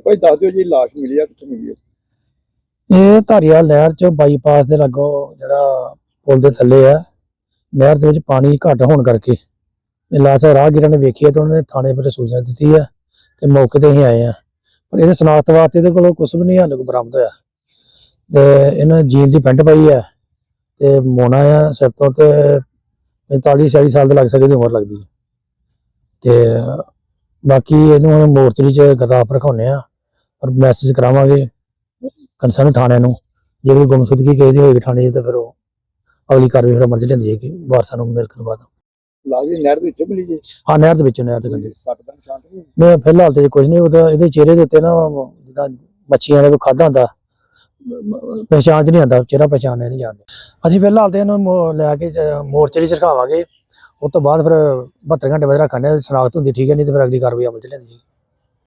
ਭਾਈ ਦੱਸ ਦਿਓ ਜੀ, ਲਾਸ਼ ਮਿਲੀ ਆ, ਕਿੱਥੇ ਮਿਲੀ ਆ? ਇਹ ਧਾਰੀਵਾਲ ਨਹਿਰ ਚ ਬਾਈਪਾਸ ਦੇ ਲਾਗੋਂ ਜਿਹੜਾ ਪੁਲ ਦੇ ਥੱਲੇ ਆ। ਨਹਿਰ ਦੇ ਵਿੱਚ ਪਾਣੀ ਘੱਟ ਹੋਣ ਕਰਕੇ ਇਹ ਲਾਸ਼ ਰਾਹਗੀਰਾਂ ਨੇ ਵੇਖੀ ਤੇ ਉਹਨਾਂ ਨੇ ਥਾਣੇ ਪਰ ਸੂਚਨਾ ਦਿੱਤੀ ਹੈ ਤੇ ਮੌਕੇ ਤੇ ਹੀ ਆਏ ਆ। ਪਰ ਇਹਦੇ ਸਨਾਖਤ ਵਾਸਤੇ ਇਹਦੇ ਕੋਲੋਂ ਕੁਝ ਵੀ ਨਹੀਂ ਹਾਲੇ ਕੋ ਬਰਾਮਦ ਹੋਇਆ। ਤੇ ਇਹਨਾਂ ਜੀਨ ਦੀ ਪੈਂਟ ਪਾਈ ਹੈ ਤੇ ਮੋਨਾ ਆ ਸਿਰ ਤੋਂ ਤੇ 45 46 ਸਾਲ ਦੇ ਲੱਗ ਸਕਦੀ ਦੀ ਉਮਰ ਲੱਗਦੀ ਹੈ ਤੇ ਬਾਕੀ ਇਹਨੂੰ ਹੁਣ ਮੋਰਚਰੀ ਚ ਗਦਾਫ ਰਖਾਉਨੇ ਆ ਪਰ ਮੈਸੇਜ ਕਰਾਵਾਂਗੇ ਕੰਸਰਨ ਥਾਣੇ ਨੂੰ। ਜੇ ਕੋਈ ਗੁੰਮਸ਼ੁਦਗੀ ਕਿਸੇ ਦੀ ਹੋਏਗੀ ਥਾਣੇ 'ਚ ਤਾਂ ਫਿਰ ਉਹ ਅਗਲੀ ਕਾਰਵਾਈ ਫਿਰ ਮਰਜ਼ੀ ਲੈਂਦੀ ਹੈ ਕਿ ਵਾਰਸਾਂ ਨੂੰ ਮਿਲਣ ਤੋਂ ਬਾਅਦ। ਦੀ ਨਹਿਰ ਦੇ ਵਿੱਚੋਂ ਮਿਲੀ ਜੀ? ਹਾਂ ਨਹਿਰ ਦੇ ਵਿੱਚ ਨਹਿਰ ਦੇ ਕੰਢੇ। ਸੱਟ ਦਾ ਨਿਸ਼ਾਨ ਤਾਂ ਨਹੀਂ ਨਹੀਂ ਫਿਲਹਾਲ ਤੇ ਕੁਝ ਨਹੀਂ ਉਹਦਾ ਇਹਦੇ ਚਿਹਰੇ ਦੇ ਉੱਤੇ ਨਾ ਜਿੱਦਾਂ ਮੱਛੀਆਂ ਦਾ ਕੋਈ ਖਾਦਾ ਹੁੰਦਾ ਪਹਿਚਾਣ ਚ ਨਹੀਂ ਆਉਂਦਾ ਚਿਹਰਾ ਪਹਿਚਾਣਿਆ ਨਹੀਂ ਜਾਂਦਾ। ਅਸੀਂ ਫਿਲਹਾਲ ਤੇ ਇਹਨੂੰ ਮੋ- ਲੈ ਕੇ ਜ- ਮੋਰਚੇ 'ਚ ਰਖਾਵਾਂਗੇ। ਉਸ ਤੋਂ ਬਾਅਦ ਫਿਰ 72 ਘੰਟੇ ਬਾਅਦ ਰੱਖਾਂਗੇ ਸ਼ਨਾਖਤ ਹੁੰਦੀ, ਠੀਕ ਹੈ, ਨਹੀਂ ਤੇ ਫਿਰ ਅਗਲੀ ਕਾਰਵਾਈ ਅਮਲ ਚ ਲੈਂਦੀ